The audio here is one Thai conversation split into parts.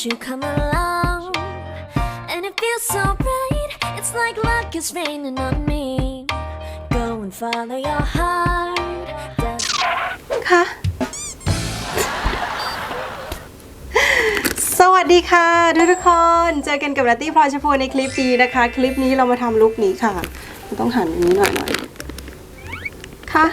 won't you come along? And it feels so bright, it's like luck is raining on me. Go and follow your heart. ค่ะสวัสดีค่ะทุกทุกคน เจอกันกับนัตตี้พลอยชพูในคลิปนี้นะคะ คลิปนี้เรามาทำลุคนี้ค่ะ ต้องหันอย่างนี้หน่อยหน่อยค่ะ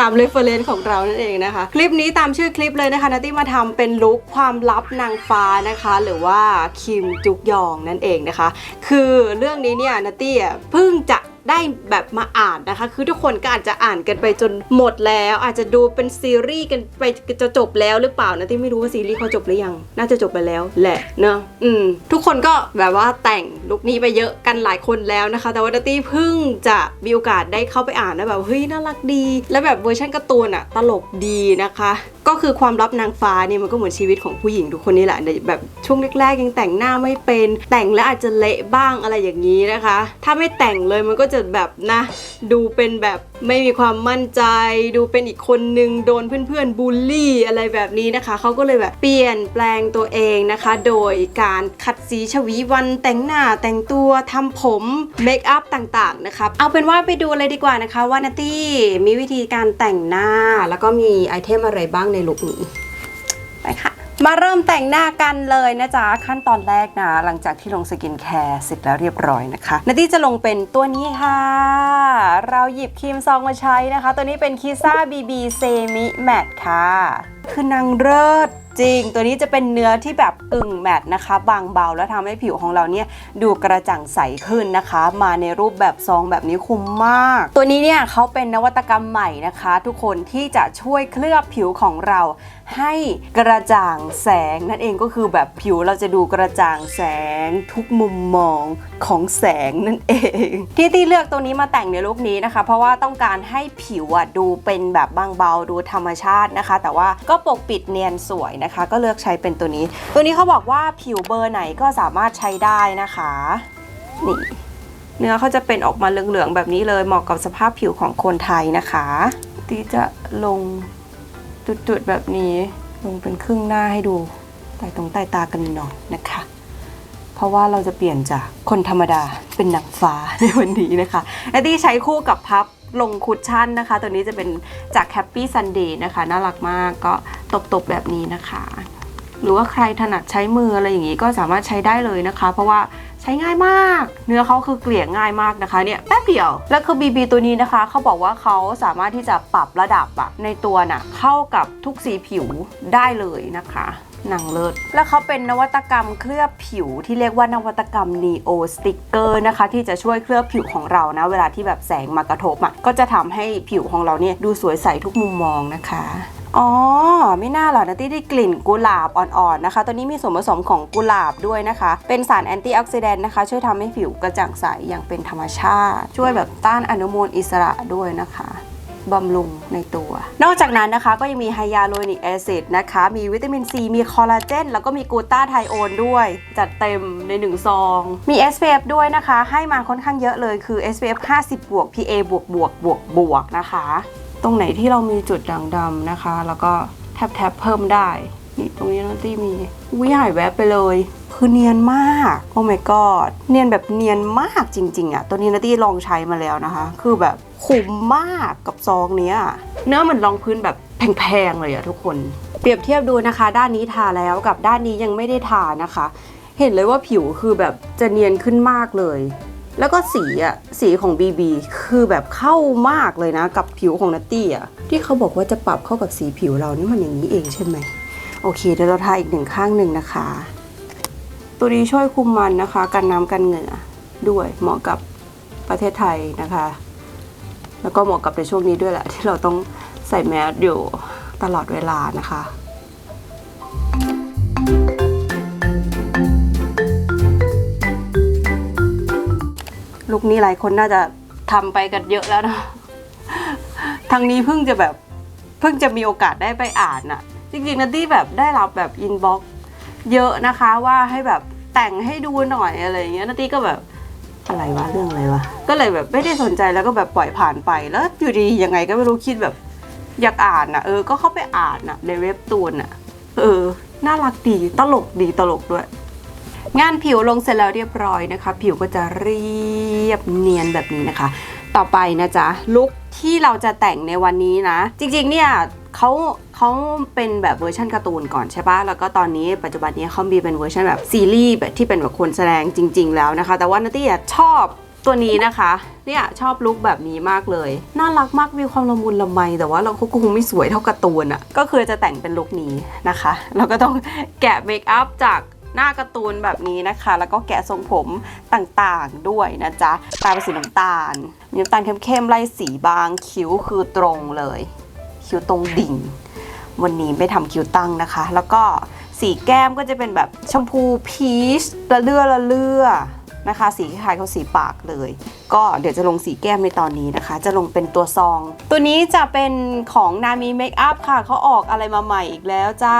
ตามเรฟเฟอร์เรนซ์ของเรานั่นเองนะคะ คลิปนี้ตามชื่อคลิปเลยนะคะนัตตี้มาทำเป็นลุคความลับนางฟ้านะคะ หรือว่าคิมจุกยองนั่นเองนะคะ คือเรื่องนี้เนี่ยนัตตี้เพิ่งจะ ได้แบบมาอ่านนะคะ คือทุกคนก็อาจจะอ่านกันไปจนหมดแล้ว อาจจะดูเป็นซีรีส์กันไปจะจบแล้วหรือเปล่านะที่ไม่รู้ว่าซีรีส์เขาจบหรือยัง น่าจะจบไปแล้วแหละเนอะอืมทุกคนก็แบบว่าแต่งลุคนี้ไปเยอะกันหลายคนแล้วนะคะ แต่ว่าดัตตี้เพิ่งจะมีโอกาสได้เข้าไปอ่านแล้วแบบเฮ้ยน่ารักดี แล้วแบบเวอร์ชันการ์ตูนอะตลกดีนะคะ ก็คือความลับนางฟ้าเนี่ยมันก็เหมือนชีวิตของผู้หญิงทุกคนนี่แหละแบบช่วงแรกๆยังแต่งหน้าไม่เป็น แต่งแล้วอาจจะเละบ้างอะไรอย่างนี้นะคะ ถ้าไม่แต่งเลยมันก็จะแบบนะ ดูเป็นแบบ ไม่มีความมั่นใจ ดูเป็นอีกคนนึงโดนเพื่อนๆบูลลี่อะไรแบบนี้นะคะ เขาก็เลยแบบเปลี่ยนแปลงตัวเองนะคะ โดยการขัดสีชวีวันแต่งหน้าแต่งตัวทำผมเมคอัพต่างๆนะคะ เอาเป็นว่าไปดูเลยดีกว่านะคะว่านาตี้มีวิธีการแต่งหน้าแล้วก็มีไอเทมอะไรบ้างในลุคนี้ ไปค่ะ มาเริ่มแต่งหน้ากันเลยนะจ๊ะ ขั้นตอนแรกนะ หลังจากที่ลงสกินแคร์เสร็จแล้วเรียบร้อยนะคะนาตี้จะลงเป็นตัวนี้ค่ะ เราหยิบครีมซองมาใช้นะคะ ตัวนี้เป็นคิซ่าบีบีเซมิแมตค่ะ คือนางเลิศ จริง ตัวนี้จะเป็นเนื้อที่แบบอึ่งแมตนะคะ บางเบาแล้วทำให้ผิวของเราเนี่ยดูกระจ่างใสขึ้นนะคะ มาในรูปแบบซองแบบนี้คุ้มมาก ตัวนี้เนี่ยเขาเป็นนวัตกรรมใหม่นะคะ ทุกคนที่จะช่วยเคลือบผิวของเราให้กระจ่างแสงนั่นเองก็คือแบบผิวเราจะดูกระจ่างแสงทุกมุมมองของแสงนั่นเอง ที่ที่เลือกตัวนี้มาแต่งในลุคนี้นะคะ เพราะว่าต้องการให้ผิวอะดูเป็นแบบบางเบาดูธรรมชาตินะคะ แต่ว่าก็ปกปิดเนียนสวยนะคะก็เลือกใช้เป็นตัวนี้ ตัวนี้เขาบอกว่าผิวเบอร์ไหนก็สามารถใช้ได้นะคะนี่เนื้อเขาจะเป็นออกมาเหลืองๆแบบนี้เลยเหมาะกับสภาพผิวของคนไทยนะคะที่จะลงจุดๆแบบนี้ลงเป็นครึ่งหน้าให้ดูใต้ตรงใต้ตากันหน่อยนะคะ เพราะว่าเราจะเปลี่ยนจากคนธรรมดาเป็นนังฟ้าในวันนี้นะคะและที่ใช้คู่กับพับลงคุชชั่นนะคะ ตัวนี้จะเป็นจาก Happy Sunday นะคะ น่ารักมากก็ ตบๆแบบนี้นะคะ หรือว่าใครถนัดใช้มืออะไรอย่างนี้ก็สามารถใช้ได้เลยนะคะ เพราะว่าใช้ง่ายมาก เนื้อเขาคือเกลี่ยง่ายมากนะคะเนี่ยแป๊บเดียว แล้วคือ BB ตัวนี้นะคะ เขาบอกว่าเขาสามารถที่จะปรับระดับอะในตัวน่ะเข้ากับทุกสีผิวได้เลยนะคะหนังเลิศแล้วเขาเป็นนวัตกรรมเคลือบผิวที่เรียกว่านวัตกรรม Neo Sticker นะคะ ที่จะช่วยเคลือบผิวของเรานะ เวลาที่แบบแสงมากระทบอะก็จะทำให้ผิวของเราเนี่ยดูสวยใสทุกมุมมองนะคะ อ๋อ ไม่น่าหรอกนะที่ได้กลิ่นกุหลาบอ่อนๆนะคะ ตัวนี้มีส่วนผสมของกุหลาบด้วยนะคะ เป็นสารแอนตี้ออกซิแดนต์นะคะ ช่วยทำให้ผิวกระจ่างใสอย่างเป็นธรรมชาติ ช่วยแบบต้านอนุมูลอิสระด้วยนะคะบำรุงในตัว นอกจากนั้นนะคะก็ยังมีไฮยาลูรอนิกแอซิดนะคะ มีวิตามินซี มีคอลลาเจน แล้วก็มีกูต้าไทโอนด้วย จัดเต็มในหนึ่งซอง มี SPF ด้วยนะคะ ให้มาค่อนข้างเยอะเลยคือ SPF 50 บวก PA บวกบวกบวกบวกนะคะ ตรงไหนที่เรามีจุดด่างดำนะคะ แล้วก็แทบแทบเพิ่มได้ นี่ตรงนี้น้องตี้มีวิหายแวบไปเลย คือเนียนมาก โอ้ my god เนียนแบบเนียนมากจริง ๆอะตัวนี้น้าตี้ลองใช้มาแล้วนะคะ คือแบบคุ้มมากกับซองเนี้ยเนื้อเหมือนรองพื้นแบบแพงๆเลยอะทุกคน เปรียบเทียบดูนะคะ ด้านนี้ทาแล้วกับด้านนี้ยังไม่ได้ทานะคะ เห็นเลยว่าผิวคือแบบจะเนียนขึ้นมากเลย แล้วก็สีอะสีของ BB คือแบบเข้ามากเลยนะกับผิวของนัตตี้อะที่เขาบอกว่าจะปรับเข้ากับสีผิวเรานี่มันอย่างนี้เองใช่ไหมโอเคเดี๋ยวเราทาอีกหนึ่งข้างหนึ่งนะคะ ตัวนี้ช่วยคุมมันนะคะกันน้ำกันเหงื่อด้วยเหมาะกับประเทศไทยนะคะ แล้วก็เหมาะกับในช่วงนี้ด้วยแหละ ที่เราต้องใส่แมสอยู่ตลอดเวลานะคะ ลุคนี้หลายคนน่าจะทำไปกันเยอะแล้วนะทางนี้เพิ่งจะแบบเพิ่งจะมีโอกาสได้ไปอ่านอะจริงๆนัตตี้แบบได้รับแบบอินบ็อกเยอะนะคะว่าให้แบบแต่งให้ดูหน่อยอะไรอย่างเงี้ยนัตตี้ก็แบบอะไรวะเรื่องอะไรวะก็เลยแบบไม่ได้สนใจแล้วก็แบบปล่อยผ่านไปแล้วอยู่ดียังไงก็ไม่รู้คิดแบบ อยากอ่านนะเออก็เข้าไปอ่านนะในเว็บตูนอะเออ น่ารักดีตลกดีตลกด้วย งานผิวลงเสร็จแล้วเรียบร้อยนะคะ ผิวก็จะเรียบเนียนแบบนี้นะคะ ต่อไปนะจ๊ะลุคที่เราจะแต่งในวันนี้นะ จริงๆเนี่ยเขาเขาเป็นแบบเวอร์ชันการ์ตูนก่อนใช่ปะแล้วก็ตอนนี้ปัจจุบันนี้เขามีเป็นเวอร์ชันแบบซีรีส์แบบที่เป็นแบบคนแสดงจริง ๆ แล้วนะคะ แต่ว่านาตี้ชอบตัวนี้นะคะ เนี่ยชอบลุคแบบนี้มากเลย น่ารักมากมีความละมุนละไม แต่ว่าเราก็คงไม่สวยเท่าการ์ตูนอะก็คือจะแต่งเป็นลุคนี้นะคะแล้วก็ต้องแกะเมคอัพจาก หน้าการ์ตูนแบบนี้นะคะ แล้วก็แกะทรงผมต่างๆด้วยนะจ๊ะ ตาเป็นสีน้ำตาล มีน้ำตาลเข้มๆไล่สีบาง คิ้วคือตรงเลย คิ้วตรงดิ่ง วันนี้ไม่ทำคิ้วตั้งนะคะ แล้วก็สีแก้มก็จะเป็นแบบชมพูพีชละเลือละเลือ นะคะ สีคล้ายๆเขาสีปากเลย ก็เดี๋ยวจะลงสีแก้มในตอนนี้นะคะ จะลงเป็นตัวซอง ตัวนี้จะเป็นของนามีเมคอัพค่ะเขาออกอะไรมาใหม่อีกแล้วจ้า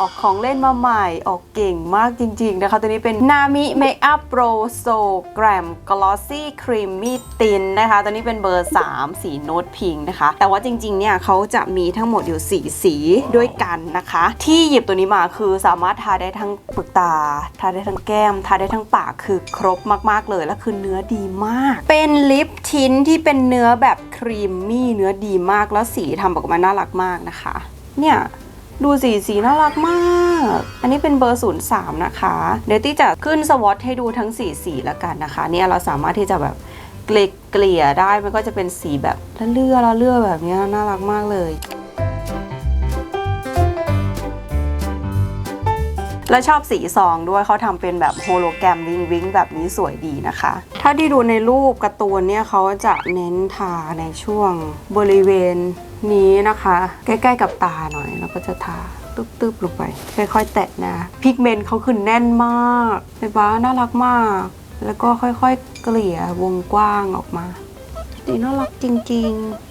ออกของเล่นมาใหม่ ออกเก่งมากจริง ๆ นะคะ ตัวนี้เป็นนามิเมคอัพโปรโซแกรมกลอสซี่ครีมมี่ตินนะคะ ตัวนี้เป็นเบอร์ 3 สีนูดพิงนะคะ แต่ว่าจริงๆเนี่ยเขาจะมีทั้งหมดอยู่ 4 สีด้วยกันนะคะ ที่หยิบตัวนี้มาคือสามารถทาได้ทั้งเปลือกตา ทาได้ทั้งแก้ม ทาได้ทั้งปากคือครบมากๆเลย และคือเนื้อดีมาก เป็นลิปทินที่เป็นเนื้อแบบครีมมี่เนื้อดีมากแล้วสีทำออกมาน่ารักมากนะคะ เนี่ยดูสีสีน่ารักมาก อันนี้เป็นเบอร์ 03 นะคะ เดี๋ยวตี้จะขึ้นสวอตให้ดูทั้งสีสีแล้วกันนะคะ เนี่ยเราสามารถที่จะแบบเกลี่ยได้ มันก็จะเป็นสีแบบละเลื่อละเลื่อแบบนี้น่ารักมากเลย แล้วชอบสีซองด้วยเขาทำเป็นแบบโฮโลแกรมวิงวิงแบบนี้สวยดีนะคะ ถ้าที่ดูในรูปการ์ตูนเนี่ยเขาจะเน้นทาในช่วงบริเวณนี้นะคะ ใกล้ๆกับตาหน่อยแล้วก็จะทาตึ๊บๆลงไป ค่อยๆ แตะนะพิกเมนต์เขาคือแน่นมากเห็นปะน่ารักมาก แล้วก็ค่อยๆ เกลี่ยวงกว้างออกมาสีน่ารักจริง ๆ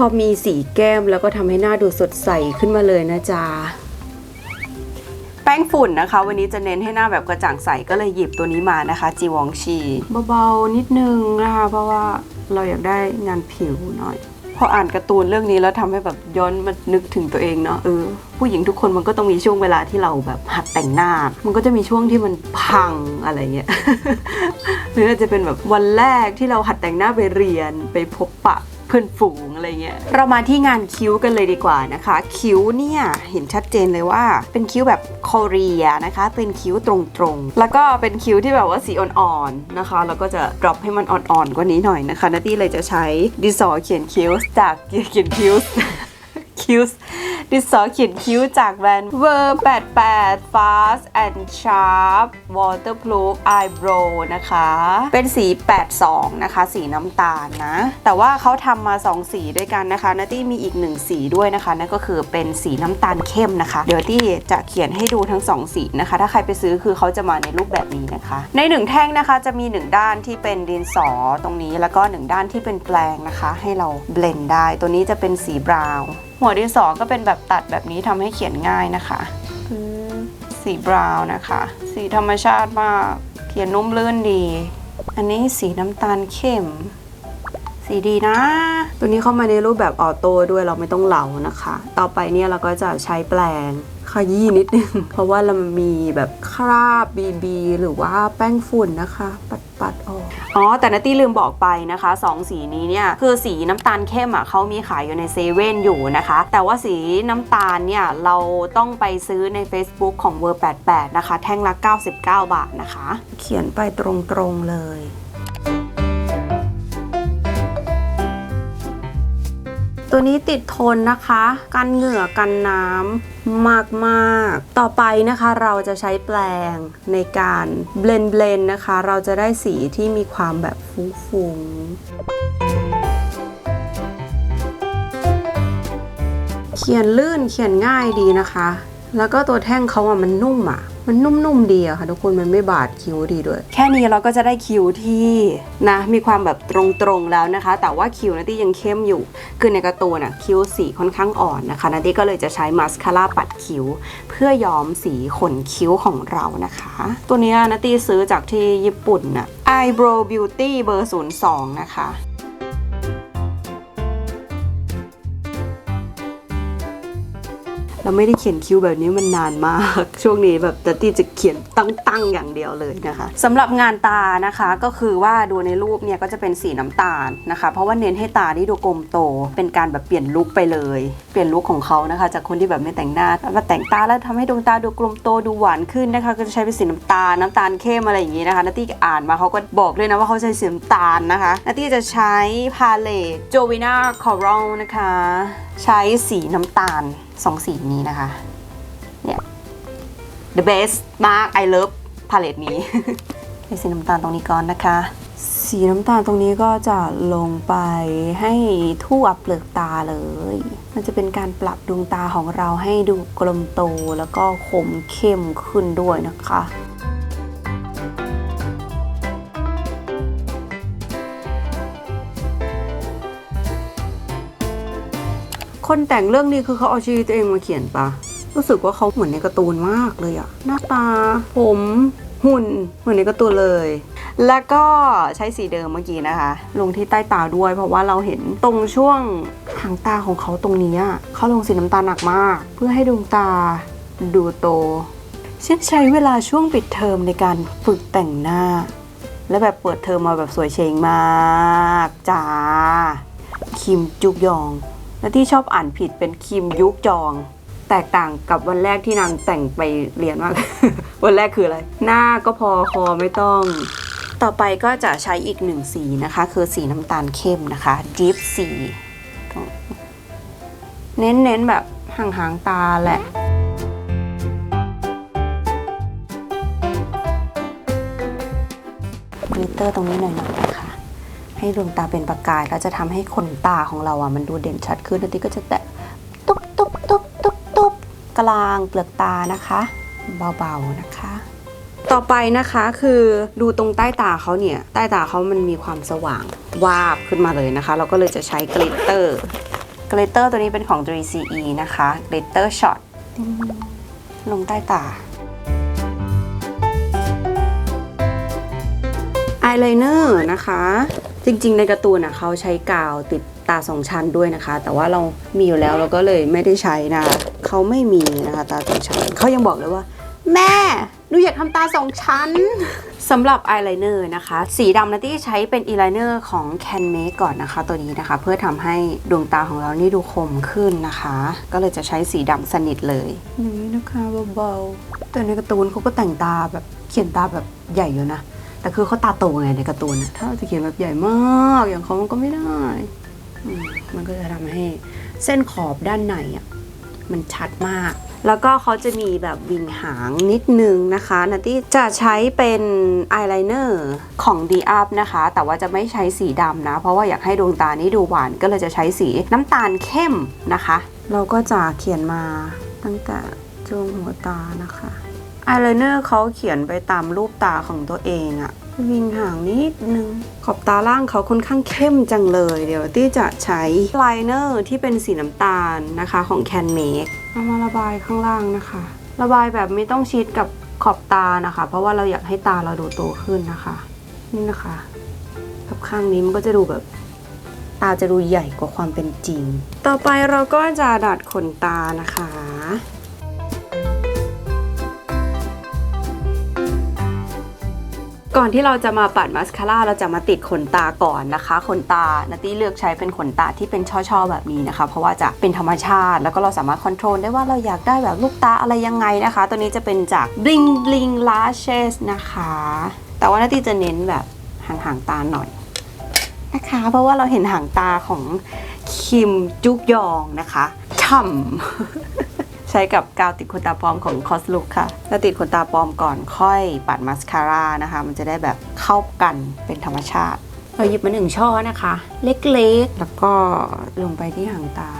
พอมีสีแก้มแล้วก็ทำให้หน้าดูสดใสขึ้นมาเลยนะจ๊ะแป้งฝุ่นนะคะ วันนี้จะเน้นให้หน้าแบบกระจ่างใสก็เลยหยิบตัวนี้มานะคะ จีวองชีเบาๆนิดนึงนะคะ เพราะว่าเราอยากได้งานผิวหน่อย พออ่านการ์ตูนเรื่องนี้แล้วทำให้แบบย้อนมานึกถึงตัวเองเนาะเออผู้หญิงทุกคนมันก็ต้องมีช่วงเวลาที่เราแบบหัดแต่งหน้า มันก็จะมีช่วงที่มันพังอะไรเงี้ยหรืออาจจะเป็นแบบวันแรกที่เราหัดแต่งหน้าไปเรียนไปพบปะ เพื่อนฝูงอะไรเงี้ย เรามาที่งานคิ้วกันเลยดีกว่านะคะ คิ้วเนี่ยเห็นชัดเจนเลยว่าเป็นคิ้วแบบเกาหลีนะคะ เป็นคิ้วตรงๆ แล้วก็เป็นคิ้วที่แบบว่าสีอ่อนๆนะคะ แล้วก็จะดรอปให้มันอ่อนๆกว่านี้หน่อยนะคะนาตี้เลยจะใช้ดินสอเขียนคิ้วจากเขียนคิ้ว คิ้วดินสอเขียนคิ้วจากแบรนด์ Ver 88 Fast and Sharp Waterproof Eyebrow นะคะ เป็นสี 82 นะคะ สีน้ำตาลนะ แต่ว่าเขาทำมา 2 สีด้วยกันนะคะนาตี้มีอีก 1 สีด้วยนะคะ นั่นก็คือเป็นสีน้ำตาลเข้มนะคะ เดี๋ยวที่จะเขียนให้ดูทั้ง 2 สีนะคะ ถ้าใครไปซื้อคือเขาจะมาในรูปแบบนี้นะคะ ใน 1 แท่งนะคะจะมี 1 ด้านที่เป็นดินสอตรงนี้ แล้วก็ 1 ด้านที่เป็นแปลงนะคะ ให้เราเบลนด์ได้ ตัวนี้จะเป็นสีบราวน์ หัวดินสอก็เป็นแบบตัดแบบนี้ทำให้เขียนง่ายนะคะอืมสีบราวน์นะคะ สีธรรมชาติมากเขียนนุ่มลื่นดี อันนี้สีน้ำตาลเข้ม สีดีนะ ตัวนี้เข้ามาในรูปแบบออโต้ด้วยเราไม่ต้องเหลานะคะ ต่อไปเนี่ยเราก็จะใช้แปลง ขยี้นิดนึง เพราะว่าเรามีแบบคราบบีบีหรือว่าแป้งฝุ่นนะคะ ปัดปัดๆออก อ๋อ แต่นาตี้ลืมบอกไปนะคะสองสีนี้เนี่ย คือสีน้ำตาลเข้มอะเขามีขายอยู่ในเซเว่นอยู่นะคะ แต่ว่าสีน้ำตาลเนี่ย เราต้องไปซื้อใน Facebook ของ w o r 88นะคะ แท่งละ 99 บาทนะคะ เขียนไปตรงๆเลย ตัวนี้ติดทนนะคะ กันเหงื่อกันน้ำมากๆต่อไปนะคะเราจะใช้แปลงในการเบลนเบลนนะคะ เราจะได้สีที่มีความแบบฟุ้งๆเขียนลื่นเขียนง่ายดีนะคะ แล้วก็ตัวแท่งเขาอะมันนุ่มอะ มันนุ่มๆดีอะค่ะ ทุกคนมันไม่บาดคิ้วดีด้วย แค่นี้เราก็จะได้คิ้วที่นะมีความแบบตรงๆแล้วนะคะ แต่ว่าคิ้วนาตี้ยังเข้มอยู่ คือในกร์ตูนอะคิ้วสีค่อนข้างอ่อนนะคะนาตี้ก็เลยจะใช้มาสคาร่าปัดคิ้ว เพื่อย้อมสีขนคิ้วของเรานะคะ ตัวนี้นาตี้ซื้อจากที่ญี่ปุ่นน่ะ Eyebrow Beauty เบอร์02นะคะ เราไม่ได้เขียนคิ้วแบบนี้มันนานมาก ช่วงนี้แบบแต่ตี้จะเขียนตั้งๆอย่างเดียวเลยนะคะสำหรับงานตานะคะก็คือว่าดูในรูปเนี่ยก็จะเป็นสีน้ำตาลนะคะ เพราะว่าเน้นให้ตาที่ดูกลมโต เป็นการแบบเปลี่ยนลุคไปเลย เปลี่ยนลุคของเขานะคะ จากคนที่แบบไม่แต่งหน้ามาแต่งตาแล้วทำให้ดวงตาดูกลมโตดูหวานขึ้นนะคะ ก็จะใช้เป็นสีน้ำตาลน้ำตาลเข้มอะไรอย่างนี้นะคะนาตี้อ่านมาเขาก็บอกเลยนะว่าเขาใช้สีน้ำตาลนะคะนาตี้จะใช้พาเลตโจวิน่าคอรัลนะคะ ใช้สีน้ำตาลสองสีนี้นะคะ เนี่ย the best มาก I love พาเลตนี้ใช้สีน้ำตาลตรงนี้ก่อนนะคะ สีน้ำตาลตรงนี้ก็จะลงไปให้ทั่วเปลือกตาเลย มันจะเป็นการปรับดวงตาของเราให้ดูกลมโตแล้วก็คมเข้มขึ้นด้วยนะคะ คนแต่งเรื่องนี้คือเขาเอาชีวิตตัวเองมาเขียนปะรู้สึกว่าเขาเหมือนในการ์ตูนมากเลยอะหน้าตา ผมหุ่นเหมือนในการ์ตูนเลย แล้วก็ใช้สีเดิมเมื่อกี้นะคะ ลงที่ใต้ตาด้วย เพราะว่าเราเห็นตรงช่วงหางตาของเขาตรงนี้เขาลงสีน้ำตาลหนักมาก เพื่อให้ดวงตาดูโตฉันใช้เวลาช่วงปิดเทอมในการฝึกแต่งหน้า และแบบเปิดเทอมมาแบบสวยเชงมากจ้าคิมจุกยอง และที่ชอบอ่านผิดเป็นคิมยุกจอง แตกต่างกับวันแรกที่นางแต่งไปเรียนมาก วันแรกคืออะไร หน้าก็พอคอไม่ต้อง ต่อไปก็จะใช้อีกหนึ่งสีนะคะ คือสีน้ำตาลเข้มนะคะ Deep สีเน้นๆแบบห่างๆตาแหละกลิตเตอร์ตรงนี้หน่อยๆนะคะ ให้ดวงตาเป็นประกายก็จะทำให้ขนตาของเราอะมันดูเด่นชัดขึ้นแล้วทีก็จะแตะตุ๊บตุ๊บตุ๊บตุ๊บตุ๊บกลางเปลือกตานะคะ เบาๆนะคะ ต่อไปนะคะคือดูตรงใต้ตาเขาเนี่ยใต้ตาเขามันมีความสว่างวาบขึ้นมาเลยนะคะ เราก็เลยจะใช้กลิตเตอร์กลิตเตอร์ตัวนี้เป็นของ 3CE นะคะกลิตเตอร์ช็อตลงใต้ตาอายไลเนอร์นะคะ จริงๆ ในการ์ตูนอะเขาใช้กาวติดตาสองชั้นด้วยนะคะ แต่ว่าเรามีอยู่แล้วเราก็เลยไม่ได้ใช้นะเขาไม่มีนะคะตาสองชั้นเขายังบอกเลยว่า แม่หนูอยากทำตาสองชั้นสำหรับอายไลเนอร์นะคะ สีดำนะที่ใช้เป็นอ y ไลเนอร์ของ Can Make ก่อนนะคะ ตัวนี้นะคะ เพื่อทำให้ดวงตาของเรานี่ดูคมขึ้นนะคะ ก็เลยจะใช้สีดำสนิทเลยนี่นะคะเบาๆแต่ในการ์ตูนเขาก็แต่งตาแบบเขียนตาแบบใหญ่อยู่นะ แต่คือเขาตาโตไงในการ์ตูนอะถ้าเราจะเขียนแบบใหญ่มากอย่างเขามันก็ไม่ได้อืมมันก็จะทำให้เส้นขอบด้านในอะมันชัดมาก แล้วก็เขาจะมีแบบวิงหางนิดนึงนะคะนัตตี้จะใช้เป็นอายไลเนอร์ของ d ีอัพนะคะ แต่ว่าจะไม่ใช้สีดำนะ เพราะว่าอยากให้ดวงตานี้ดูหวานก็เลยจะใช้สีน้ำตาลเข้มนะคะ เราก็จะเขียนมาตั้งแต่ช่วงหัวตานะคะ อายไลเนอร์เขาเขียนไปตามรูปตาของตัวเองอะวิงห่างนิดนึง ขอบตาล่างเขาค่อนข้างเข้มจังเลย เดี๋ยวตี้จะใช้ไลเนอร์ที่เป็นสีน้ำตาลนะคะของ Can Make เอามาระบายข้างล่างนะคะ ระบายแบบไม่ต้องชิดกับขอบตานะคะ เพราะว่าเราอยากให้ตาเราดูโตขึ้นนะคะ นี่นะคะกับข้างนี้มันก็จะดูแบบตาจะดูใหญ่กว่าความเป็นจริง ต่อไปเราก็จะดัดขนตานะคะ ก่อนที่เราจะมาปัดมาสคาร่าเราจะมาติดขนตาก่อนนะคะขนตานัตตี้เลือกใช้เป็นขนตาที่เป็นช่อๆแบบนี้นะคะ เพราะว่าจะเป็นธรรมชาติ แล้วก็เราสามารถคอนโทรลได้ว่าเราอยากได้แบบลูกตาอะไรยังไงนะคะ ตัวนี้จะเป็นจาก Bling Bling Lashes นะคะ แต่ว่านัตตี้จะเน้นแบบห่างๆตาหน่อยนะคะ เพราะว่าเราเห็นหางตาของคิมจุกยองนะคะฉ่ำ ช้กับกาวติดขนตาปลอมของคอสลุกค่ะแล้วติดขนตาปลอมก่อนค่อยปัดมาสคาร่านะคะ มันจะได้แบบเข้ากันเป็นธรรมชาติ เราหยิบมาหนึ่งช่อนะคะ เล็กๆ แล้วก็ลงไปที่หางตา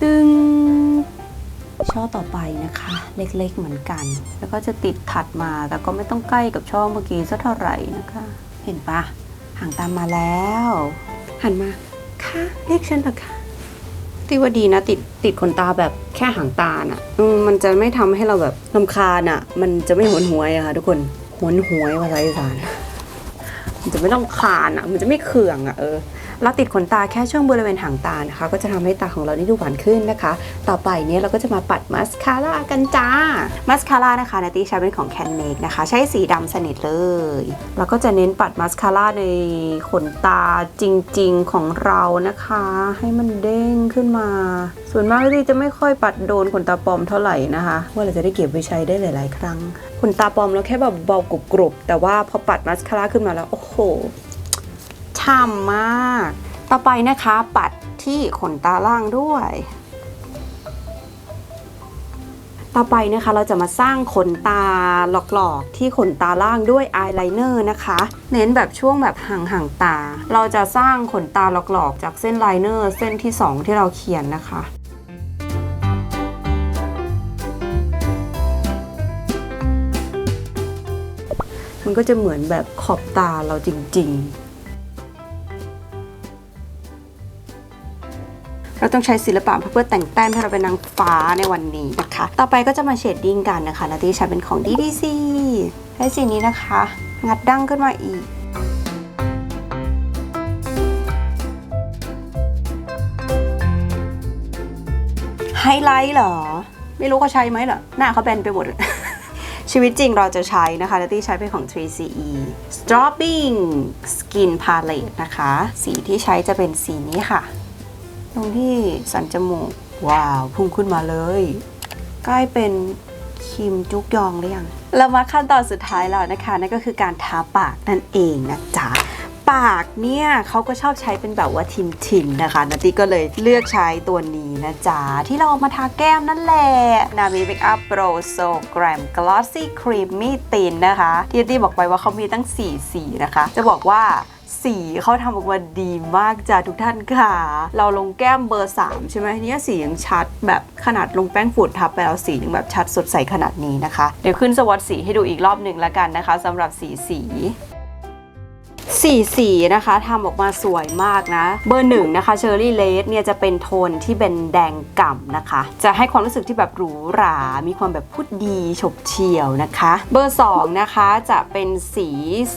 ตึงช่อต่อไปนะคะ เล็กๆเหมือนกัน แล้วก็จะติดถัดมาแต่ก็ไม่ต้องใกล้กับช่อเมื่อกี้สักเท่าไหร่นะคะ เห็นปะหางตามมาแล้ว หันมาค่ะเรียกฉันเหรอคะ ที่ว่าดีนะติดติดขนตาแบบแค่หางตาน่ะมันจะไม่ทำให้เราแบบลำคาญอะ มันจะไม่หวนหวยอะค่ะทุกคนหวนหวยภาษาอีสานมันจะไม่ลำคาญอะ มันจะไม่เคืองอะเออ เราติดขนตาแค่ช่วงบริเวณหางตานะคะ ก็จะทำให้ตาของเรานี่ดูหวานขึ้นนะคะ ต่อไปเนี่ยเราก็จะมาปัดมัสคาร่ากันจ้า มัสคาร่านะคะนาตีใช้เป็นของ Can Make นะคะ ใช้สีดำสนิทเลยแล้วก็จะเน้นปัดมัสคาร่าในขนตาจริง ๆของเรานะคะ ให้มันเด้งขึ้นมา ส่วนมากนาตีจะไม่ค่อยปัดโดนขนตาปลอมเท่าไหร่นะคะ ว่าเราจะได้เก็บไว้ใช้ได้หลาย ๆ ครั้ง ขนตาปลอมเราแค่แบบเบากรุบๆแต่ว่าพอปัดมัสคาร่าขึ้นมาแล้วโอ้โห ช่ำมาก ต่อไปนะคะปัดที่ขนตาล่างด้วย ต่อไปนะคะเราจะมาสร้างขนตาหลอกๆ ที่ขนตาล่างด้วยอายไลเนอร์นะคะ เน้นแบบช่วงแบบห่างๆตา เราจะสร้างขนตาหลอกๆ จากเส้นไลเนอร์เส้นที่ 2 ที่เราเขียนนะคะมันก็จะเหมือนแบบขอบตาเราจริง ๆ เราต้องใช้ศิลปะเพื่อแต่งแต้มให้เราเป็นนางฟ้าในวันนี้นะคะ ต่อไปก็จะมาเชดดิ้งกันนะคะนาทีใช้เป็นของ DDC ใช้สีนี้นะคะ งัดดั้งขึ้นมาอีกไฮไลท์เหรอ ไม่รู้เขาใช้ไหมเหรอ หน้าเขาแบนไปหมด ชีวิตจริงเราจะใช้นะคะนาตี้ใช้เป็นของ 3CE Stropping Skin Palette นะคะ สีที่ใช้จะเป็นสีนี้ค่ะ ตรงที่สันจมูก ว้าว พุ่งขึ้นมาเลย ใกล้เป็นครีมจุกยองหรือยังเรามาขั้นตอนสุดท้ายแล้วนะคะนั่นก็คือการทาปากนั่นเองนะจ๊ะปากเนี่ยเขาก็ชอบใช้เป็นแบบว่าทินทินๆนะคะนัตตี้ก็เลยเลือกใช้ตัวนี้นะจ๊ะ ที่เราเอามาทาแก้มนั่นแหละนามีเมคอัพโปรโซแกรมกลอสซี่ครีมมี่ตินนะคะที่นัตตี้บอกไปว่าเขามีตั้ง 4 สีนะคะ จะบอกว่า สีเขาทำออกมาดีมากจ้ะทุกท่านค่ะ เราลงแก้มเบอร์ 3 ใช่ไหมเนี่ยสียังชัดแบบขนาดลงแป้งฝุ่นทับไปแล้วสียังแบบชัดสดใสขนาดนี้นะคะ เดี๋ยวขึ้นสวอตสีให้ดูอีกรอบหนึ่งละกันนะคะสำหรับสีสี สีสีนะคะทำออกมาสวยมากนะ เบอร์หนึ่งนะคะเชอร์รี่เลดเนี่ยจะเป็นโทนที่เป็นแดงก่ำนะคะ จะให้ความรู้สึกที่แบบหรูหรา มีความแบบพูดดีฉบเฉี่ยวนะคะ เบอร์2นะคะจะเป็นสี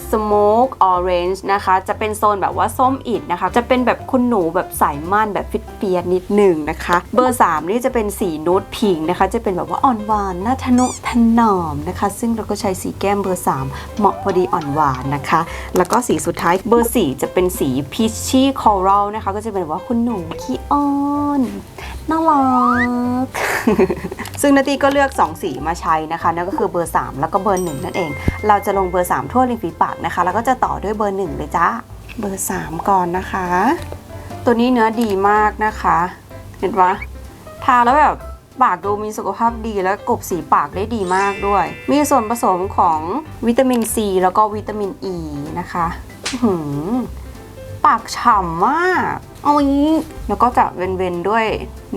smoke orange นะคะ จะเป็นโซนแบบว่าส้มอิดนะคะ จะเป็นแบบคุณหนูแบบสายม่านแบบฟิตเฟียนิดหนึ่งนะคะ เบอร์3นี่จะเป็นสีนูดพิงนะคะ จะเป็นแบบว่าอ่อนหวานน่าทะนุถนอมนะคะ ซึ่งเราก็ใช้สีแก้มเบอร์3เหมาะพอดีอ่อนหวานนะคะ แล้วก็สีสุดท้ายเบอร์ 4 จะเป็นสีพีชชี่คอรัลนะคะ ก็จะเป็นว่าคุณหนูขี้อ้อนน่ารัก ซึ่งนาตีก็เลือก 2 สีมาใช้นะคะนั่นก็คือเบอร์ 3 แล้วก็เบอร์ 1 นั่นเอง เราจะลงเบอร์ 3 ทั่วริมฝีปากนะคะ แล้วก็จะต่อด้วยเบอร์ 1 เลยจ้าเบอร์ 3 ก่อนนะคะ ตัวนี้เนื้อดีมากนะคะ เห็นปะทาแล้วแบบปากดูมีสุขภาพดีแล้วกบสีปากได้ดีมากด้วย มีส่วนผสมของวิตามินซีแล้วก็วิตามินอ e ีนะคะ หือปากฉ่ำมากเอาอย่างนี้แล้วก็จะเวนๆด้วย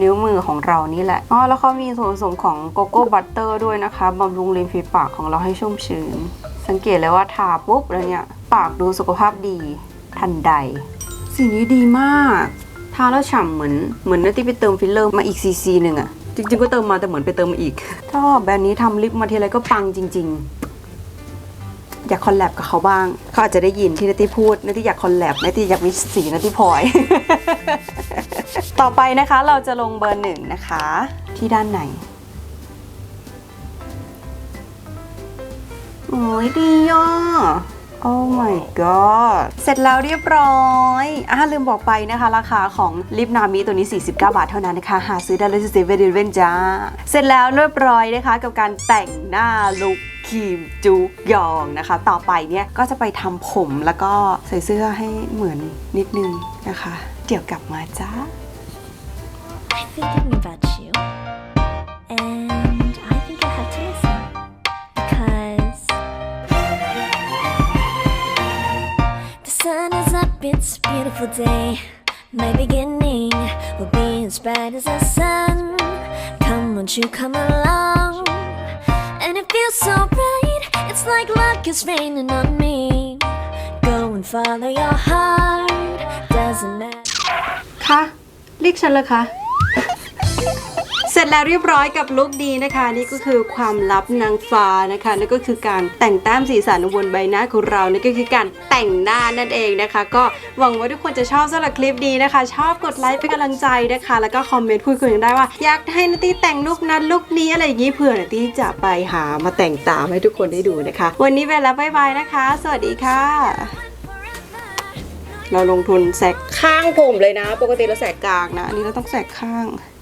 นิ้วมือของเรานี่แหละอ๋อแล้วเขามีส่วนผสมของโกโก้บัตเตอร์ด้วยนะคะบำรุงริมฝีปากของเราให้ชุ่มชื้น สังเกตเลยว่าทาปุ๊บแล้วเนี่ย ปากดูสุขภาพดี ทันใด สีนี้ดีมากทาแล้วฉ่ำเหมือนเหมือนนที่ไปเติมฟิลเลอร์มาอีกซีซีหนึ่งอะจริงๆก็เติมมาแต่เหมือนไปเติมมาอีกชอบแบรนด์นี้ทำลิปมาทีไรก็ปังจริง ๆ อยากคอลแลบกับเขาบ้าง เขาอาจจะได้ยินที่นาที่พูดนาที่อยากคอลแลบนาที่อยากมีสีนาที่พลอย ต่อไปนะคะเราจะลงเบอร์หนึ่งนะคะ ที่ด้านในโอ้ยดีอะโอ้ my god เสร็จแล้วเรียบร้อยอะลืมบอกไปนะคะ ราคาของลิปนามิตัวนี้ 49 บาทเท่านั้นนะคะ หาซื้อได้เลยที่เซเว่นเดเวนจ้า เสร็จแล้วเรียบร้อยนะคะ กับการแต่งหน้าลุค ครีมจุกยองนะคะ ต่อไปเนี่ยก็จะไปทำผมแล้วก็ใส่เสื้อให้เหมือนนิดนึงนะคะ เดี๋ยวกลับมาจ้า I thinking about you and I think I have to listen because the sun is up. It's a beautiful day. My beginning will be as bright as the sun. Come, won't won't you come along? And it feels so right, it's like luck is raining on me. Go and follow your heart, doesn't matter. คะเรียกฉันเลยคะ เส ร็จแล้วเรียบร้อยกับลุคดีนะคะ นี่ก็คือความลับนางฟ้านะคะนั่นก็คือการแต่งแต้มสีสันบนใบหน้าของเรานั่นก็คือการแต่งหน้านั่นเองนะคะ ก็หวังว่าทุกคนจะชอบสำหรับคลิปนี้นะคะ ชอบกดไลค์เป็นกำลังใจนะคะ แล้วก็คอมเมนต์พูดคุยกันได้ว่า อยากให้นาตี้แต่งลุคนั้นลุคนี้อะไรอย่างนี้เผื่อนาตี้จะไปหามาแต่งตามให้ทุกคนได้ดูนะคะ วันนี้ไปแล้วบ๊ายบายนะคะ สวัสดีค่ะ เราลงทุนแสกข้างผมเลยนะ ปกติเราแสกกลางนะอันนี้เราต้องแสกข้าง